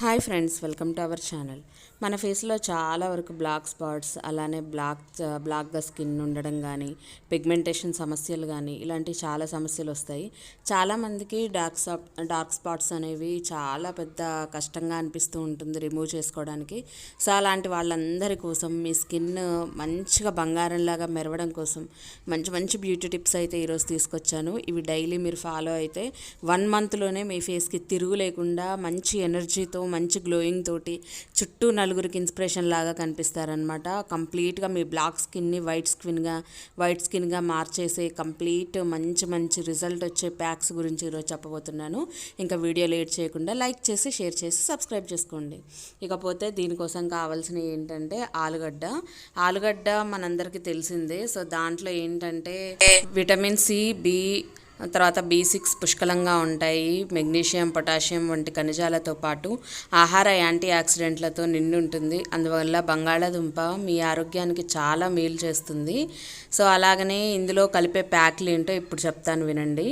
Hi friends welcome to our channel. మన ఫేస్లో చాలా వరకు బ్లాక్ స్పాట్స్ అలానే బ్లాక్ బ్లాక్గా స్కిన్ ఉండడం కానీ పిగ్మెంటేషన్ సమస్యలు కానీ ఇలాంటి చాలా సమస్యలు వస్తాయి. చాలామందికి డార్క్ సాప్ డార్క్ స్పాట్స్ అనేవి చాలా పెద్ద కష్టంగా అనిపిస్తూ ఉంటుంది రిమూవ్ చేసుకోవడానికి. సో అలాంటి వాళ్ళందరి కోసం మీ స్కిన్ మంచిగా బంగారంలాగా మెరవడం కోసం మంచి మంచి బ్యూటీ టిప్స్ అయితే ఈరోజు తీసుకొచ్చాను. ఇవి డైలీ మీరు ఫాలో అయితే వన్ మంత్లోనే మీ ఫేస్కి తిరుగు లేకుండా మంచి ఎనర్జీతో మంచి గ్లోయింగ్ తోటి చుట్టూ నలుగురికి ఇన్స్పిరేషన్ లాగా కనిపిస్తారనమాట కంప్లీట్గా మీ బ్లాక్ స్కిన్ని వైట్ స్కిన్గా వైట్ స్కిన్గా మార్చేసే కంప్లీట్ మంచి మంచి రిజల్ట్ వచ్చే ప్యాక్స్ గురించి ఈరోజు చెప్పబోతున్నాను. ఇంకా వీడియో లేట్ చేయకుండా లైక్ చేసి షేర్ చేసి సబ్స్క్రైబ్ చేసుకోండి. ఇకపోతే దీనికోసం కావాల్సినవి ఏంటంటే ఆలుగడ్డ. ఆలుగడ్డ మనందరికీ తెలిసిందే. సో దాంట్లో ఏంటంటే విటమిన్ సి బి తర్వాత బీ సిక్స్ పుష్కలంగా ఉంటాయి. మెగ్నీషియం పొటాషియం వంటి ఖనిజాలతో పాటు ఆహార యాంటీ ఆక్సిడెంట్లతో నిండి ఉంటుంది అందువల్ల బంగాళాదుంప మీ ఆరోగ్యానికి చాలా మేలు చేస్తుంది. సో అలాగనే ఇందులో కలిపే ప్యాక్లు ఏంటో ఇప్పుడు చెప్తాను వినండి.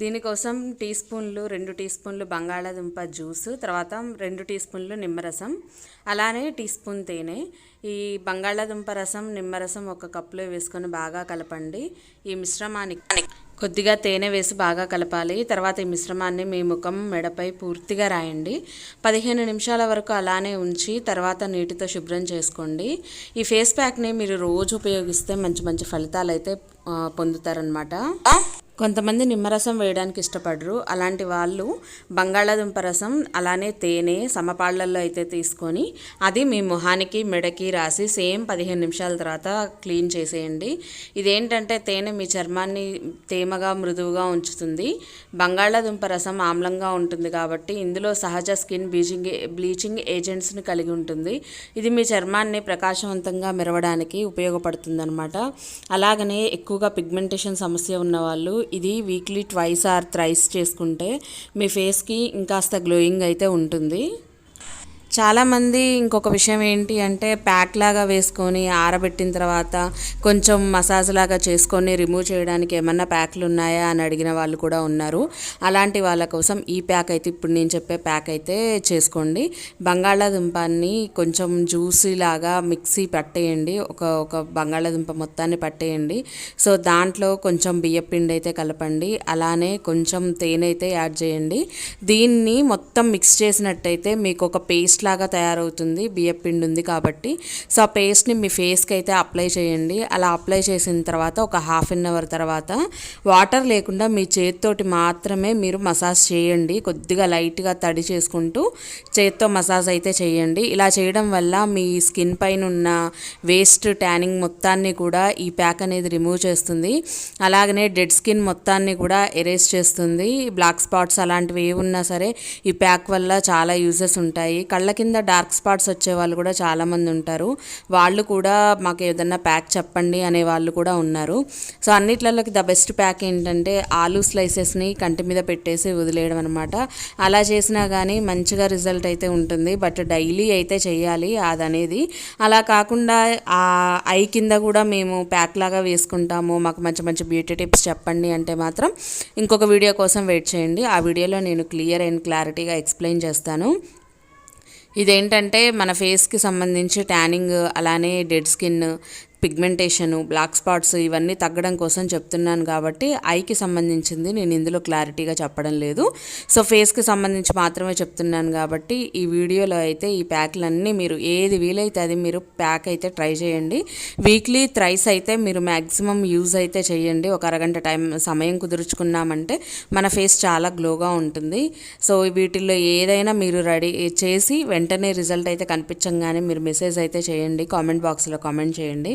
దీనికోసం టీ స్పూన్లు రెండు టీ స్పూన్లు బంగాళాదుంప జ్యూస్ తర్వాత రెండు టీ స్పూన్లు నిమ్మరసం అలానే టీ స్పూన్ తేనె. ఈ బంగాళాదుంప రసం నిమ్మరసం ఒక కప్పులో వేసుకొని బాగా కలపండి. ఈ మిశ్రమానికి కొద్దిగా తేనె వేసి బాగా కలపాలి. తర్వాత ఈ మిశ్రమాన్ని మీ ముఖం మెడపై పూర్తిగా రాయండి. పదిహేను నిమిషాల వరకు అలానే ఉంచి తర్వాత నీటితో శుభ్రం చేసుకోండి. ఈ ఫేస్ ప్యాక్ని మీరు రోజు ఉపయోగిస్తే మంచి మంచి ఫలితాలు అయితే పొందుతారనమాట కొంతమంది నిమ్మరసం వేయడానికి ఇష్టపడరు. అలాంటి వాళ్ళు బంగాళాదుంప రసం అలానే తేనె సమపాళ్ళల్లో అయితే తీసుకొని అది మీ మొహానికి మెడకి రాసి సేమ్ పదిహేను నిమిషాల తర్వాత క్లీన్ చేసేయండి. ఇదేంటంటే తేనె మీ చర్మాన్ని తేమగా మృదువుగా ఉంచుతుంది. బంగాళాదుంప రసం ఆమ్లంగా ఉంటుంది కాబట్టి ఇందులో సహజ స్కిన్ బ్లీచింగ్ బ్లీచింగ్ ఏజెంట్స్ని కలిగి ఉంటుంది. ఇది మీ చర్మాన్ని ప్రకాశవంతంగా మెరవడానికి ఉపయోగపడుతుందన్నమాట. అలాగనే ఎక్కువగా పిగ్మెంటేషన్ సమస్య ఉన్నవాళ్ళు ఇది వీక్లీ ట్వైస్ ఆర్ థ్రైస్ చేసుకుంటే మీ ఫేస్కి ఇంకాస్త గ్లోయింగ్ అయితే ఉంటుంది. చాలామంది ఇంకొక విషయం ఏంటి అంటే ప్యాక్ లాగా వేసుకొని ఆరబెట్టిన తర్వాత కొంచెం మసాజ్ లాగా చేసుకొని రిమూవ్ చేయడానికి ఏమన్నా ప్యాక్లు ఉన్నాయా అని అడిగిన వాళ్ళు కూడా ఉన్నారు. అలాంటి వాళ్ళ కోసం ఈ ప్యాక్ అయితే ఇప్పుడు నేను చెప్పే ప్యాక్ అయితే చేసుకోండి. బంగాళాదుంపాన్ని కొంచెం జ్యూసీ లాగా మిక్సీ పట్టేయండి. ఒక ఒక బంగాళాదుంప మొత్తాన్ని పట్టేయండి. సో దాంట్లో కొంచెం బియ్యపిండి అయితే కలపండి. అలానే కొంచెం తేనె అయితే యాడ్ చేయండి. దీన్ని మొత్తం మిక్స్ చేసినట్టయితే మీకు ఒక పేస్ట్ లాగా తయారవుతుంది బియ్యం పిండి ఉంది కాబట్టి. సో ఆ పేస్ట్ని మీ ఫేస్కి అయితే అప్లై చేయండి. అలా అప్లై చేసిన తర్వాత ఒక హాఫ్ అన్ అవర్ తర్వాత వాటర్ లేకుండా మీ చేతితోటి మాత్రమే మీరు మసాజ్ చేయండి. కొద్దిగా లైట్గా తడి చేసుకుంటూ చేత్తో మసాజ్ అయితే చేయండి. ఇలా చేయడం వల్ల మీ స్కిన్ పైన ఉన్న వేస్ట్ ట్యానింగ్ మొత్తాన్ని కూడా ఈ ప్యాక్ అనేది రిమూవ్ చేస్తుంది. అలాగనే డెడ్ స్కిన్ మొత్తాన్ని కూడా ఎరేస్ చేస్తుంది. బ్లాక్ స్పాట్స్ అలాంటివి ఏమున్నా ఉన్నా సరే ఈ ప్యాక్ వల్ల చాలా యూజెస్ ఉంటాయి. కళ్ళ కింద డార్క్ స్పాట్స్ వచ్చే వాళ్ళు కూడా చాలామంది ఉంటారు. వాళ్ళు కూడా మాకు ఏదన్నా ప్యాక్ చెప్పండి అనే వాళ్ళు కూడా ఉన్నారు. సో అన్నిట్లలోకి ద బెస్ట్ ప్యాక్ ఏంటంటే ఆలూ స్లైసెస్ని కంటి మీద పెట్టేసి వదిలేయడం అనమాట అలా చేసినా కానీ మంచిగా రిజల్ట్ అయితే ఉంటుంది. బట్ డైలీ అయితే చేయాలి అదనేది. అలా కాకుండా ఆ ఐ కింద కూడా మేము ప్యాక్ లాగా వేసుకుంటాము. మాకు మంచి మంచి బ్యూటీ టిప్స్ చెప్పండి అంటే మాత్రం ఇంకొక వీడియో కోసం వెయిట్ చేయండి. ఆ వీడియోలో నేను క్లియర్ అండ్ క్లారిటీగా ఎక్స్ప్లెయిన్ చేస్తాను. ఇదేంటంటే మన ఫేస్కి సంబంధించి ట్యానింగ్ అలానే dead skin pigmentation black spots ఇవన్నీ తగ్గడం కోసం చెప్తున్నాను కాబట్టి ఐకి సంబంధించింది నేను ఇందులో క్లారిటీగా చెప్పడం లేదు. సో ఫేస్కి సంబంధించి మాత్రమే చెప్తున్నాను కాబట్టి ఈ వీడియోలో అయితే ఈ ప్యాక్లన్నీ మీరు ఏది వీలైతే అది మీరు ప్యాక్ అయితే ట్రై చేయండి. వీక్లీ థ్రైస్ అయితే మీరు మ్యాక్సిమం యూజ్ అయితే చేయండి. ఒక అరగంట టైం సమయం కుదుర్చుకున్నామంటే మన ఫేస్ చాలా గ్లోగా ఉంటుంది. సో వీటిల్లో ఏదైనా మీరు రెడీ చేసి వెంటనే రిజల్ట్ అయితే కనిపించంగానే మీరు మెసేజ్ అయితే చేయండి. కామెంట్ బాక్స్లో కామెంట్ చేయండి.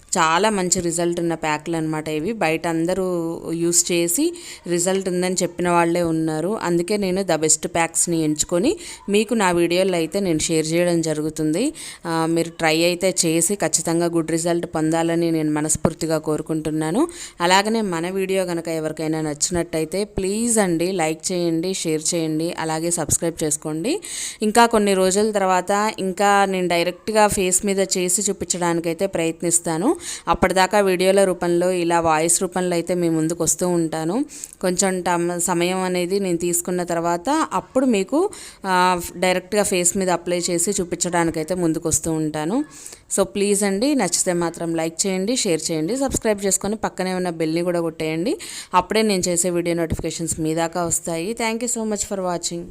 చాలా మంచి రిజల్ట్ ఉన్న ప్యాక్లు అనమాట ఇవి. బయట అందరూ యూస్ చేసి రిజల్ట్ ఉందని చెప్పిన వాళ్ళే ఉన్నారు. అందుకే నేను ద బెస్ట్ ప్యాక్స్ని ఎంచుకొని మీకు నా వీడియోలో అయితే నేను షేర్ చేయడం జరుగుతుంది. మీరు ట్రై అయితే చేసి ఖచ్చితంగా గుడ్ రిజల్ట్ పొందాలని నేను మనస్ఫూర్తిగా కోరుకుంటున్నాను. అలాగనే మన వీడియో కనుక ఎవరికైనా నచ్చినట్టయితే ప్లీజ్ అండి లైక్ చేయండి షేర్ చేయండి అలాగే సబ్స్క్రైబ్ చేసుకోండి. ఇంకా కొన్ని రోజుల తర్వాత ఇంకా నేను డైరెక్ట్గా ఫేస్ మీద చేసి చూపించడానికైతే ప్రయత్నిస్తాను. అప్పటిదాకా వీడియోల రూపంలో ఇలా వాయిస్ రూపంలో అయితే మీ ముందుకు వస్తూ ఉంటాను. కొంచెం సమయం అనేది నేను తీసుకున్న తర్వాత అప్పుడు మీకు డైరెక్ట్గా ఫేస్ మీద అప్లై చేసి చూపించడానికైతే ముందుకు వస్తూ ఉంటాను. సో ప్లీజ్ అండి నచ్చితే మాత్రం లైక్ చేయండి షేర్ చేయండి సబ్స్క్రైబ్ చేసుకొని పక్కనే ఉన్న బెల్ని కూడా కొట్టేయండి. అప్పుడే నేను చేసే వీడియో నోటిఫికేషన్స్ మీ దాకా వస్తాయి. Thank you so much for watching.